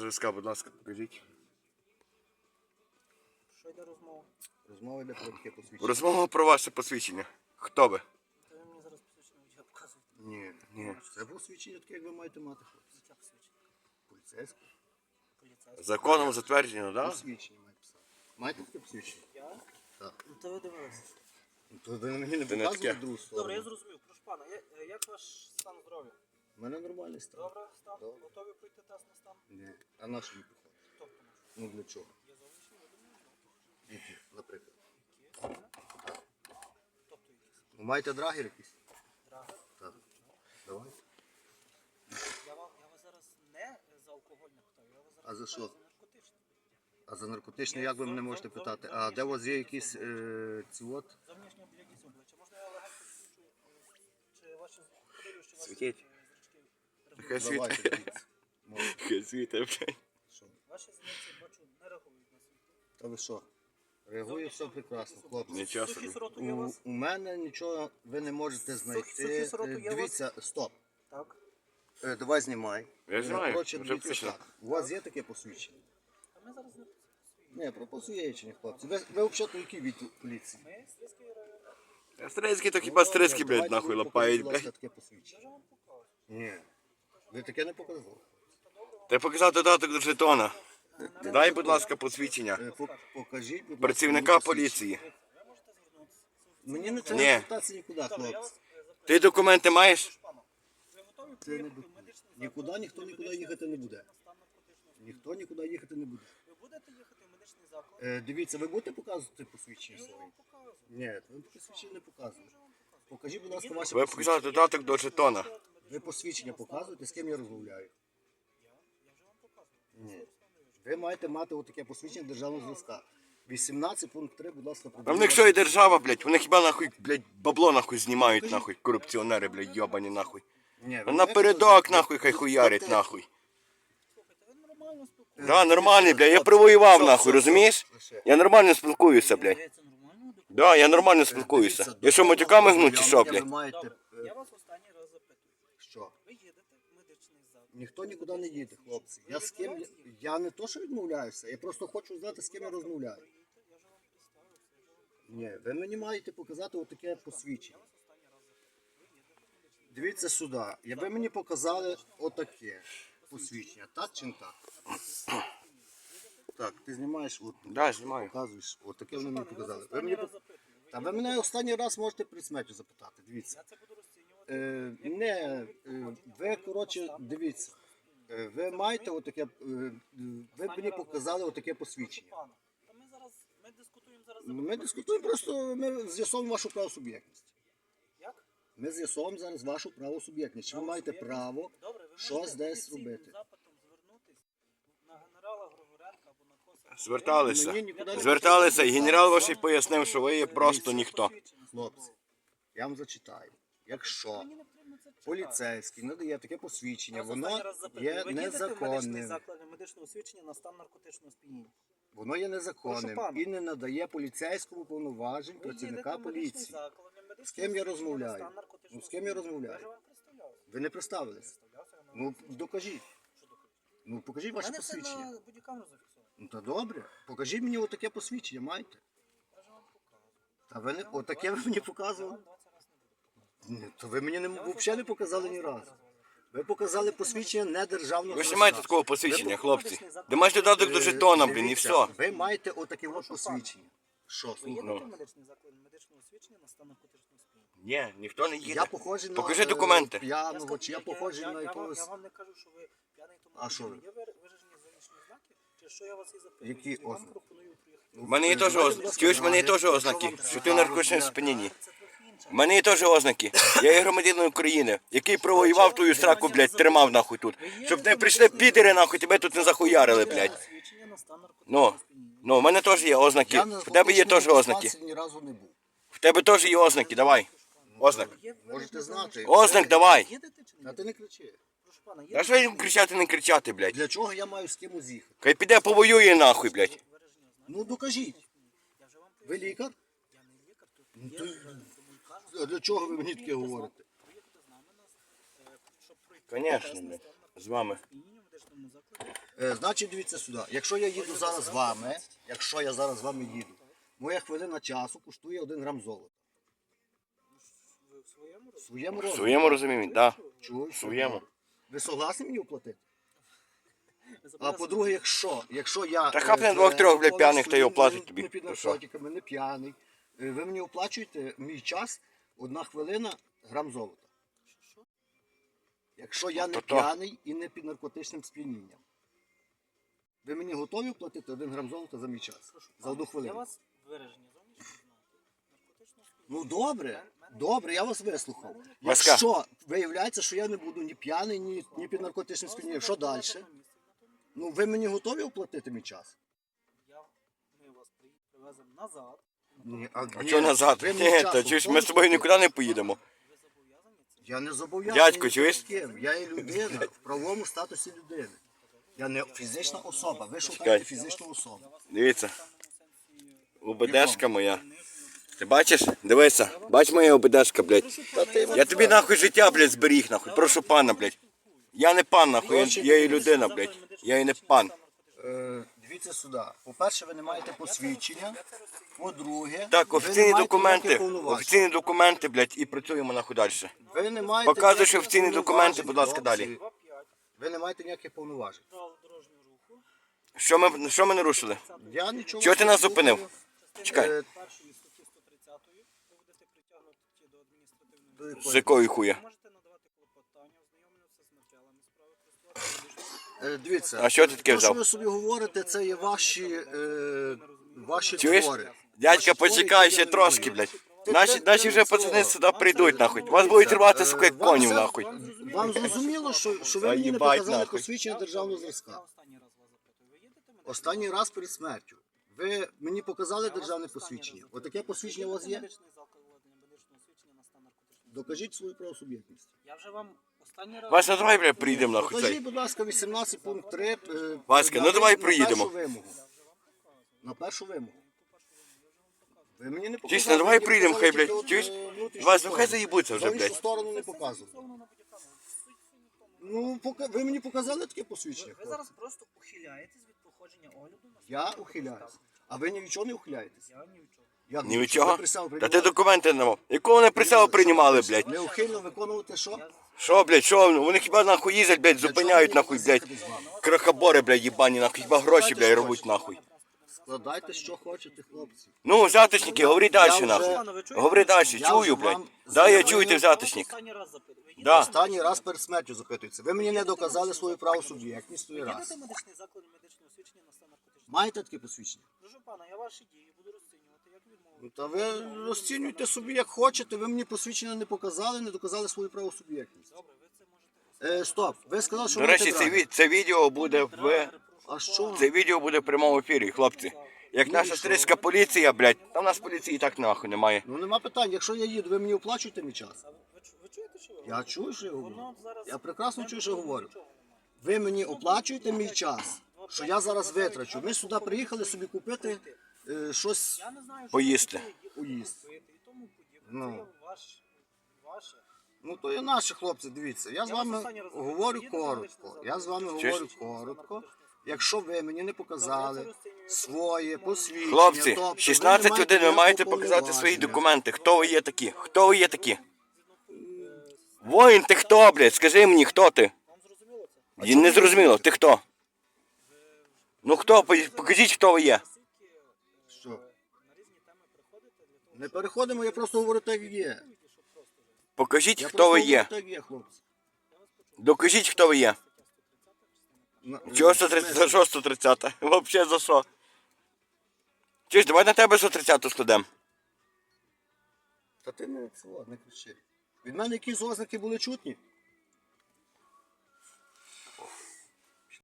зразка, будь ласка, покажіть. Що йде розмова? Розмова йде про таке посвідчення. Розмова про ваше посвідчення. Хто ви? Та ви мені зараз посвідчення водія показуєте. Ні, Ні. Це посвідчення таке, як ви маєте мати хлопці. Яке посвідчення? Поліцейське. Поліцейське. Законом затверджено, так? Посвідчення має писати. Маєте таке посвідчення? Я? Так. Ну то ви дивилися. Ну, То ви мені не таке. другу Добре, я зрозумів. Прошу пана, я- е, як ваш стан здоров'я? У мене нормальний стан. Добре, стан? Добре. Готові пройти тест на стан? Ні. А на що мені приходить? Тобто, Ну для чого? є зовнішні видимі? Які, наприклад. Тобто якісь Ви маєте драгер якийсь? драгер? Так. Давайте. Я вам, я вас зараз не за алкогольне питаю, я вас зараз А за питаю що? за наркотичне. А за наркотичне як ви мене можете питати? А де у вас є якісь е, ці от? Зовнішнє облягність обличчя. Можна я легенько підключу? Чи ваші подивлюсь, що ваші Світіть. е, Хай? Давайте дивіться. Хай світить, блядь. Що? Ваші зіниці, бачу, не реагують на світло. Та ви що? Реагує все прекрасно, хлопці. Нічого Сухі собі. є у У, вас? у мене нічого ви не можете знайти. сироти Е, є у вас? Дивіться, стоп. Так. Е, Давай знімай. Я знаю, Коротше, вже дивіться включено. так. У вас є таке посвідчення? А ми зараз не Ні, про посвідчення, хлопці. Ви, ви взагалі який від поліції? Ми слідський район. То хіба стрельські, Давайте блядь, нахуй мені лапають, будь ласка, блядь. таке Я ж вам покажу. Ні. Ви таке не показали. Ти показав додаток до жетона. Дай, будь ласка, посвідчення. Е, по- Покажіть, будь ласка, Працівника мені поліції. Мені не Ні. треба звертатися нікуди, хлопці. Ти документи маєш? Ви готові Це не приїхати бу- в медичний заклад? Нікуди ніхто нікуди їхати не буде. Ніхто нікуди їхати не буде. Ви будете їхати в медичний заклад? Е, дивіться, ви будете показувати посвідчення показую. Ні, ви посвідчення не показуєте. Покажіть, будь ласка, ваше Ви посвідчення. показали додаток до жетона. Ви посвідчення показуєте, з ким я розмовляю? Ні. Ви маєте мати отаке посвідчення державного зразка. 18 пункт 3, будь ласка, А в них що і держава, блядь, вони хіба нахуй, блядь, бабло нахуй знімають, нахуй, корупціонери, блядь, йобані нахуй. Ні, ви напередок не нахуй хай хуярить нахуй. Слухайте, нормально. Да, нормальний, блядь, я привоював нахуй, розумієш? Я нормально спілкуюся, блядь. Да, я нормально спілкуюся. Дивіться, Я що, матюками гну чи що, блядь? маєте... Добре, е, я вас останній раз запитую. Що? Ви їдете в медичний заклад. Ніхто нікуди не їде, хлопці. Я з ким... Я не то, що відмовляюся, я просто хочу знати, з ким я розмовляю. Ні, ви мені маєте показати отаке посвідчення. Ви Дивіться сюди. Якби мені показали отаке посвідчення, так чи не так? Так, ти знімаєш, от, Да, знімаю. показуєш, отаке вони мені показали. Ви мені... Ви Та ви мене останній раз можете при смерті запитати, дивіться. Я це буду розцінювати. Е, не, е, ви, коротше, дивіться. Е, ви маєте отаке, е, ви мені показали отаке посвідчення. Та ми зараз, ми дискутуємо зараз. за Ми дискутуємо просто, ми з'ясовуємо вашу правосуб'єктність. Як? Ми з'ясовуємо зараз вашу правосуб'єктність. Чи ви маєте право Добре, ви можете десь офіційним робити? запитом звернутись на генерала Григоренка або на Коса. Зверталися. Мені нікуди не Зверталися, і генерал ваш пояснив, що ви є просто ніхто. Хлопці, я вам зачитаю. Якщо Мені поліцейський надає таке посвідчення, воно є Ви незаконним. медичного освідчення на стан наркотичного сп'яніння? Воно є незаконним Прошу пана. і не надає поліцейському повноважень Ви працівника їдете в медичний поліції. заклад З ким я освідчення на розмовляю? стан наркотичного Ну, з ким я сп'яніння. розмовляю? Ж вам представлявся. Ви не представились. Представлявся, я вам Ну розповідав. докажіть. Що докажу? Ну покажіть У ваше мене все посвідчення. на бодікамеру зафіксовано. Ну та добре. Покажіть мені отаке посвідчення, маєте? Я ж вам показую. Та ви не отаке ви мені Я показували? вам 20 разів не буду. Ні, то ви мені не взагалі не показали ні разу. Ви показали посвідчення не державного Ви ж не маєте такого посвідчення, хлопці. Де маєте додаток до Е, жетона, блін, і все. Ви маєте отаке от посвідчення. Що, слухай? Ну. в медичний заклад медичного освідчення на стан наркотичного сп'яніння? Ні, ніхто не Я похожий на Покажи е, документи. п'яного, скажу, чи я я- похожий я- на я якогось. Я вам не кажу, що ви п'яний тому. А що ви? Є ви- виражені зовнішні ознаки? Чи що я вас і запитую? Які вам ознаки? пропоную приїхати. В мене є теж ознаки. Чуєш, в мене є теж ознаки, що ти цікаво, наркотичному сп'янінні. Це. В мене є теж ознаки. Я є громадянин України, який провоював твою сраку, блядь, тримав нахуй тут. Щоб не прийшли підери, нахуй, тебе тут не захуярили, блядь. Ну, ну, в мене теж є ознаки. В тебе є теж ознаки. ні разу не був. В тебе теж є ознаки, давай. Ознак. Можете знати. Ознак давай. А ти не кричи. А що їм кричати, не кричати, блядь? Для чого я маю з кимось їхати? Хай піде повоює нахуй, блядь. Ну докажіть. Ви лікар? Я не лікар, Ну, то- А для чого ви мені таке говорите? нами- приїдете з нами, нас, е, З вами. Е, значить, дивіться сюди. Якщо я їду зараз з вами, якщо я зараз з вами їду, моя хвилина часу коштує 1 грам золота. В своєму В своєму розумі. своєму розумінні, так. Чуєш? своєму. Ви согласні мені оплатити? А по-друге, якщо, якщо я... Та е, хапне двох-трьох, блядь, п'яних, та й оплатить тобі. Не під що? наркотиками, не п'яний. Е, Ви мені оплачуєте мій час, одна хвилина, грам золота. Якщо я не То-то. п'яний і не під наркотичним сп'янінням. Ви мені готові оплатити один грам золота за мій час? За одну Я хвилину? вас вираження Ну добре, добре, я вас вислухав. Якщо виявляється, що я не буду ні п'яний, ні, ні під наркотичним сп'янінням, що далі? Ну ви мені готові оплатити мій час? Я, ми вас привеземо назад. Ні, А ні, чого назад? Ні, та чуєш, ми з тобою нікуди не поїдемо. Я не зобов'язаний. Дядько, ні чуєш? Я є людина в правовому статусі людини. Я не фізична особа. Ви шукаєте фізичну особу. Дивіться. УБДшка моя. Ти бачиш? Дивися, бач моя ОБДшка, блядь. Я тобі нахуй життя, блядь, зберіг, нахуй. Прошу пана, блядь. Я не пан, нахуй, я, я і людина, блядь. Я і не пан. Е, дивіться сюди. По-перше, ви не маєте посвідчення. По-друге, Так, офіційні документи. Офіційні документи, блядь, і працюємо нахуй далі. Ви не маєте Показуй, ніяких офіційні документи, будь ласка, далі. Ви не маєте ніяких повноважень. Що ми, що ми нарушили? Я нічого. Чого ти не нас слухаю. зупинив? Чекай. Е, Першої статті 130 ви будете притягнуті до адміністративної? З якої хуя? Ви можете надавати клопотання, ознайомлюватися з матеріалами справи, користуватися Е, Дивіться, А що ти таке те, взяв? що ви собі говорите, це є ваші, е, ваші Чуєш? твори. Дядька, Ваші твори, почекай які ще я не трошки, розумію. блядь. Наші, наші вже пацани сюди прийдуть, нахуй. Вас будуть рвати, сука, як конів, нахуй. Вам зрозуміло, що, що ви мені не показали нахуй. посвідчення державного зразка. Останній раз перед смертю. Ви мені показали державне посвідчення. Отаке посвідчення у вас є? Медичного освідчення на стан наркотичного. Докажіть свою правосуб'єктність. Я вже вам останній раз... Вася, давай, бля, приїдемо, нахуй. Покажіть, цей. будь ласка, 18 пункт 3. е, Васька, ну давай на першу вимогу. На першу вимогу. Ви мені не показали. Дійсно, давай мені приїдемо, показали хай, тільки блядь, от, чуєш? е, внутрішню Вась, ну хай сторону. заїбуться вже, Зовнішню блядь. сторону не показували. Ну, пока... ви мені показали таке посвідчення? Ви зараз просто ухиляєтесь від проходження огляду на Я ухиляюсь. А ви ні від чого не ухиляєтесь? Я ні від чого. Як Ні від чого? Та ти документи не мав. Якого вони присягу приймали, блядь? Неухильно виконувати що? Що, блядь, що? Вони хіба нахуй їздять, блядь, зупиняють нахуй, блядь. Крахобори, блядь, їбані, нахуй, хіба гроші, блядь, рвуть нахуй. Складайте, що хочете, хлопці. Ну, взяточники, говори далі, вже- нахуй. Говори далі, Я чую, блядь. вам Да, я чую, ти взяточник. останній раз запитую. Ви Да. Останній раз перед смертю запитується. Ви мені не доказали свою правосуб'єктність той раз. їдете в медичний заклад медичного освідчення на стан наркотичного. Маєте таке посвідчення? Прошу пана, я ваші дії буду розцінювати. Ну, Та ви розцінюйте собі як хочете, ви мені посвідчення не показали, не доказали свою правосуб'єктність. Добре, ви це можете Е, стоп, ви сказали, що До маєте речі, це, ві- це відео буде в. А що? Це відео буде в прямому ефірі, хлопці. Як наша стрийська поліція, блядь, там у нас поліції і так нахуй немає. Ну нема питань, якщо я їду, ви мені оплачуєте мій час. Ви, чу- ви чуєте, що ви? Я чую, що я говорю. Воно зараз... Я прекрасно чую, що говорю. Ви мені оплачуєте мій час, що я зараз витрачу. Ми сюди приїхали собі купити е, щось Я не знаю, що Поїсти. ви поїсти. пити і тому подібне. Ну. Це є ваш, ваше. Ну то є наші хлопці, дивіться. Я з Я вас вами останній раз говорю говорю, коротко. Я з вами Чуєш? говорю коротко. Якщо ви мені не показали своє посвідчення, Хлопці, тобто ви 16 не маєте годин ви маєте показати свої повноваження. документи. Хто ви є такі? Хто ви є такі? Воїн, ти хто, блядь? Скажи мені, хто ти? Вам зрозуміло це? Не зрозуміло, ти хто? Ну хто? По- Покажіть, хто ви є. Не переходимо, я просто говорю так, як є. Покажіть, Я хто просто ви говорю є. так, як є, хлопці. Докажіть, хто ви є. На- Чого е, 130, за що 130? Вообще за що? Чуєш, давай на тебе 130 складемо. Та ти не, це не кричи. Від мене якісь ознаки були чутні?